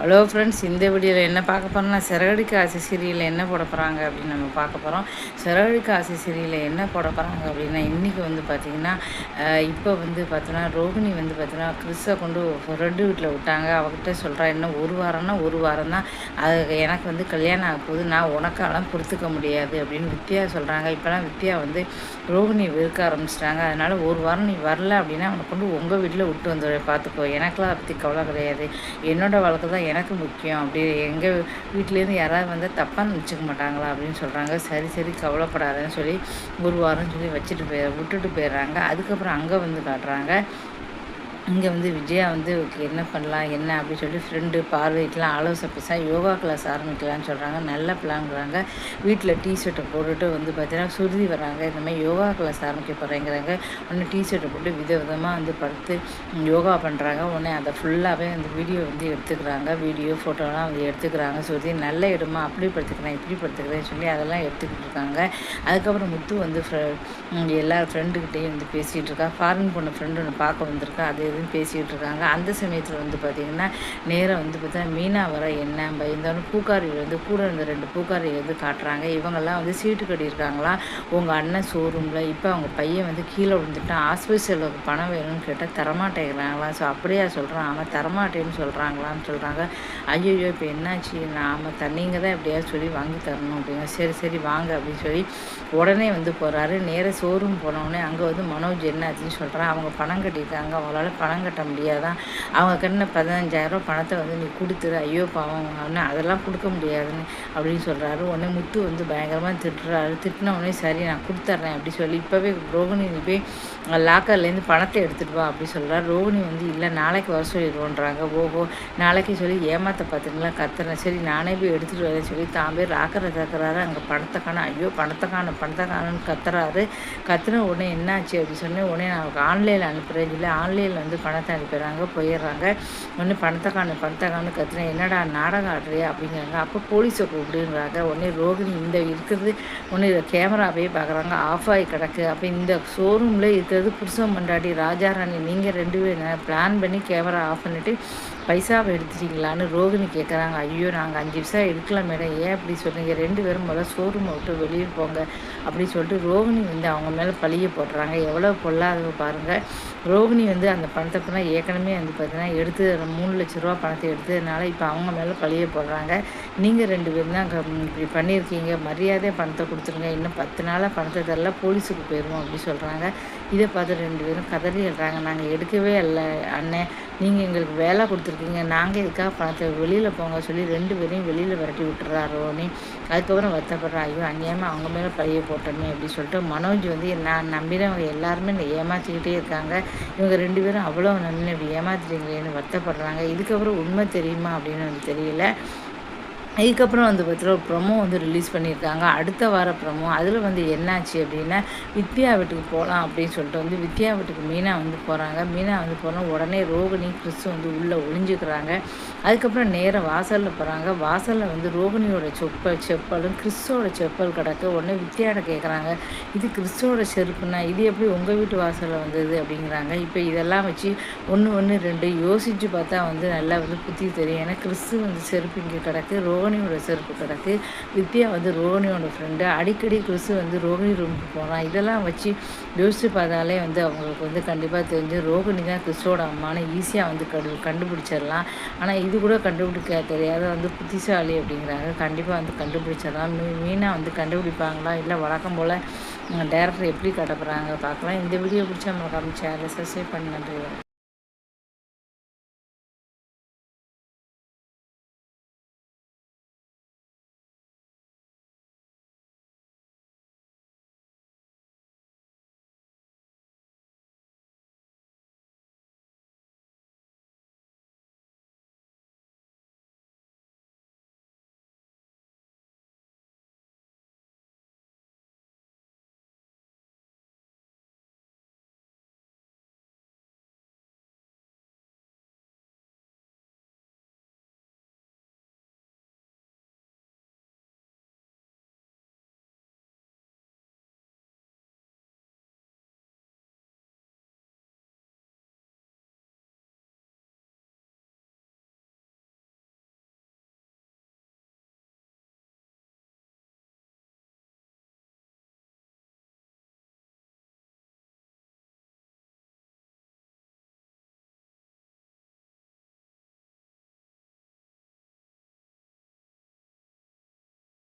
Hello friends இந்த வீடியோவில் என்ன பார்க்க போகிறோம்னா சிறகடிக்கு ஆசை சீரியலில் என்ன போட போகிறாங்க அப்படின்னு நம்ம பார்க்க போகிறோம் சிறகடிக்கு ஆசை சீரியலில் என்ன போட போகிறாங்க அப்படின்னா இன்றைக்கி வந்து பார்த்திங்கன்னா இப்போ வந்து பார்த்தோன்னா ரோகிணி வந்து பார்த்தோன்னா கிறிஸை கொண்டு ரெண்டு வீட்டில் விட்டாங்க. அவகிட்ட சொல்கிறா என்ன ஒரு வாரம்னா ஒரு வாரம் தான். அது எனக்கு வந்து கல்யாணம் ஆக போகுது. நான் உனக்காலாம் பொறுத்துக்க முடியாது அப்படின்னு வித்யா சொல்கிறாங்க இப்போலாம் வித்யா வந்து ரோகிணி வெறுக்க ஆரம்பிச்சிட்டாங்க. அதனால் ஒரு வாரம் நீ வரல அப்படின்னா அவனை கொண்டு உங்கள் வீட்டில் விட்டு வந்து பார்த்துக்கோ. எனக்கெல்லாம் அதை பற்றி கவலை கிடையாது. என்னோடய வழக்கு தான் எனக்கு முக்கியம். அப்படி எங்கள் வீட்டிலேருந்து யாராவது வந்து தப்பாக நினச்சிக்க மாட்டாங்களா அப்படின்னு சொல்கிறாங்க சரி சரி கவலைப்படாதுன்னு சொல்லி ஒரு வாரம் சொல்லி வச்சுட்டு போய் விட்டுட்டு போயிடுறாங்க அதுக்கப்புறம் அங்கே வந்து காட்டுறாங்க. இங்கே வந்து விஜயா வந்து என்ன பண்ணலாம்? என்ன? அப்படின்னு சொல்லி ஃப்ரெண்டு பார்வைக்கெலாம் ஆலோசனை பேசா யோகா கிளாஸ் ஆரம்பிக்கலாம்னு சொல்கிறாங்க நல்ல பிளான்ங்கிறாங்க வீட்டில் டிஷர்ட்டை போட்டுட்டு வந்து பார்த்தீங்கன்னா சுருதி வராங்க இந்த மாதிரி யோகா கிளாஸ் ஆரம்பிக்க போகிறேங்கிறாங்க ஒன்று டிஷர்ட்டை போட்டு வித விதமாக வந்து படுத்து யோகா பண்ணுறாங்க உடனே அதை ஃபுல்லாகவே அந்த வீடியோ வந்து எடுத்துக்கிறாங்க. வீடியோ ஃபோட்டோலாம் வந்து எடுத்துக்கிறாங்க. சுருதி நல்ல இடமா? அப்படி படுத்துக்கிறேன் இப்படி படுத்துக்கிறேன்னு சொல்லி அதெல்லாம் எடுத்துக்கிட்டு இருக்காங்க. அதுக்கப்புறம் முத்து வந்து எல்லா ஃப்ரெண்டுக்கிட்டேயும் வந்து பேசிகிட்டு இருக்கா. ஃபாரின் போன ஃப்ரெண்டு ஒன்று பார்க்க வந்திருக்கா. அது அப்படின்னு பேசிக்கிட்டு இருக்காங்க. அந்த சமயத்தில் வந்து பார்த்திங்கன்னா நேராக வந்து பார்த்தீங்கன்னா மீனா வர என்ன பயந்தோன்னு பூக்காரிகள் வந்து கூட இருந்த ரெண்டு பூக்காரிகள் வந்து காட்டுறாங்க. இவங்கெல்லாம் வந்து சீட்டு கட்டியிருக்காங்களா? உங்கள் அண்ணன் ஷோரூமில் இப்போ அவங்க பையன் வந்து கீழே விழுந்துட்டான். ஆஸ்பத்திரி செலவுக்கு பணம் வேணும்னு கேட்டால் தரமாட்டேங்கிறாங்களா? ஸோ அப்படியா சொல்கிறான் அவன் தரமாட்டேன்னு சொல்கிறாங்களான்னு சொல்கிறாங்க ஐயோ இப்போ என்னாச்சு? நாம் தண்ணிங்க தான் எப்படியாவது சொல்லி வாங்கி தரணும் அப்படிங்க. சரி சரி வாங்க அப்படின்னு சொல்லி உடனே வந்து போகிறாரு நேராக ஷோரூம் போனவுடனே அங்கே வந்து மனோஜ் என்ன ஆச்சுன்னு சொல்கிறான் அவங்க பணம் கட்டியிருக்காங்க. அவங்களால பணம் கட்ட முடியாதான் அவங்க கண்ண பதினஞ்சாயிரம் பணத்தை வந்து நீ கொடுத்துரு. ஐயோ பாவம் அவனு அதெல்லாம் கொடுக்க முடியாதுன்னு அப்படின்னு சொல்கிறாரு உடனே முத்து வந்து பயங்கரமாக திட்டுறாரு. திட்டின உடனே சரி நான் கொடுத்துட்றேன் அப்படி சொல்லி இப்போவே ரோகிணி நீ போய் லாக்கர்லேருந்து பணத்தை எடுத்துகிட்டு வா அப்படி சொல்கிறார் ரோகிணி வந்து இல்லை நாளைக்கு வர சொல்லிடுவோன்றாங்க. ஓஹோ நாளைக்கு சொல்லி ஏமாத்த பார்த்துங்களா கத்துறேன். சரி நானே போய் எடுத்துகிட்டு வரேன். சொல்லி தான் போய் லாக்கரை திறக்கிறாரு. அங்கே பணத்தை காணும். ஐயோ பணத்தை காணும் பணத்தை காணும்னு கத்துறாரு. கத்துன உடனே என்னாச்சு அப்படி சொன்னேன் உடனே நான் ஆன்லைனில் அனுப்புகிறேன் சொல்லி ஆன்லைனில் வந்து பணத்தை அனுப்பிடுறாங்க போயிடுறாங்க. ஒன்று பணத்தை காணு பணத்தை காணு கத்துனா என்னடா நாடகம் ஆடுறியா? அப்படிங்கிறாங்க. அப்போ போலீஸை கூப்பிடுன்றாங்க. உடனே ரோகிணி இந்த இருக்கிறது ஒன்று கேமராவே பார்க்குறாங்க ஆஃப் ஆகி கிடக்கு. அப்போ இந்த ஷோரூமில் இருக்கிறது புருஷன் மண்டாடி ராஜாராணி நீங்கள் ரெண்டு பேரும் பிளான் பண்ணி கேமரா ஆஃப் பண்ணிவிட்டு பைசாவை எடுத்துட்டீங்களான்னு ரோகிணி கேட்குறாங்க ஐயோ நாங்கள் அஞ்சு பைசா எடுக்கலாம் மேடம். ஏன் அப்படி சொல்கிறீங்க ரெண்டு பேரும் முதல்ல ஷோரூமை விட்டு வெளியே போங்க அப்படின்னு சொல்லிட்டு ரோகிணி வந்து அவங்க மேலே பழிய போடுறாங்க எவ்வளோ பொல்லாதவ பாருங்கள் ரோகிணி வந்து அந்த பணத்தை பண்ணால் ஏற்கனவே வந்து பார்த்தீங்கன்னா எடுத்து மூணு லட்ச ரூபா பணத்தை எடுத்ததுனால இப்போ அவங்க மேலே பழிய போடுறாங்க. நீங்கள் ரெண்டு பேரும் தான் இப்படி பண்ணியிருக்கீங்க. மரியாதை பணத்தை கொடுத்துருங்க. இன்னும் பத்து நாளாக பணத்தை தரல. போலீஸுக்கு போயிடுவோம் அப்படின்னு சொல்கிறாங்க இதை பார்த்து ரெண்டு பேரும் கதறி எழுறாங்க. நாங்கள் எடுக்கவே இல்லை அண்ணன் நீங்கள் எங்களுக்கு வேலை கொடுத்துருக்கீங்க. நாங்கள் இதுக்காக பணத்தை வெளியில் போங்க சொல்லி ரெண்டு பேரையும் வெளியில் விரட்டி விட்டுறா ரோனி அதுக்கப்புறம் வருத்தப்படுறா. ஐயோ அந்நியமாக அவங்க மேலே பழைய போட்டோமே அப்படின்னு சொல்லிட்டு மனோஜ் வந்து நான் நம்பினவங்க எல்லாருமே ஏமாற்றிக்கிட்டே இருக்காங்க. இவங்க ரெண்டு பேரும் அவ்வளோ நம்பி இப்படி ஏமாத்துறீங்களேன்னு வருத்தப்படுறாங்க. இதுக்கப்புறம் உண்மை தெரியுமா அப்படின்னு வந்து தெரியல. இதுக்கப்புறம் வந்து பார்த்தீங்கன்னா ப்ரொமோ வந்து ரிலீஸ் பண்ணியிருக்காங்க. அடுத்த வார ப்ரொமோ அதில் வந்து என்னாச்சு அப்படின்னா வித்யா வீட்டுக்கு போகலாம் அப்படின்னு சொல்லிட்டு வந்து வித்யா வீட்டுக்கு மீனா வந்து போகிறாங்க மீனா வந்து போகிறோம் உடனே ரோகிணி கிறிஸ்து வந்து உள்ளே ஒளிஞ்சுக்கிறாங்க. அதுக்கப்புறம் நேராக வாசலில் போகிறாங்க வாசலில் வந்து ரோகிணியோட செப்பல் செப்பலும் கிறிஸ்துவோட செப்பல் கிடக்கு. உடனே வித்தியாட கேட்குறாங்க இது கிறிஸ்துவோட செருப்புனா இது எப்படி உங்கள் வீட்டு வாசலில் வந்தது? அப்படிங்கிறாங்க. இப்போ இதெல்லாம் வச்சு ஒன்று ஒன்று ரெண்டு யோசித்து பார்த்தா வந்து நல்லா வந்து புத்தி தெரியும். ஏன்னா கிறிஸ்து வந்து செருப்பு இங்கே கிடக்கு ரோகிணியோட செருப்பு கிடக்கு. வித்யா வந்து ரோகிணியோட ஃப்ரெண்டு அடிக்கடி கிறிஸ்து வந்து ரோகிணி ரூமுக்கு போகிறான் இதெல்லாம் வச்சு யோசித்து பார்த்தாலே வந்து அவங்களுக்கு வந்து கண்டிப்பாக தெரிஞ்சு ரோகிணி தான் கிறிஸ்டோட அம்மானு ஈஸியாக வந்து கண்டு கண்டுபிடிச்சிடலாம். ஆனால் இது கூட கண்டுபிடிக்க தெரியாத வந்து புத்திசாலி அப்படிங்கிறாங்க. கண்டிப்பாக வந்து கண்டுபிடிச்சிடலாம். மீ மீனாக வந்து கண்டுபிடிப்பாங்களா? இல்லை வழக்கம் போல் டேரக்டர் எப்படி கட்டப்படுறாங்க பார்க்கலாம். இந்த வீடியோ பிடிச்சா நம்ம சேனலை சப்ஸ்கிரைப் பண்ணி நன்றி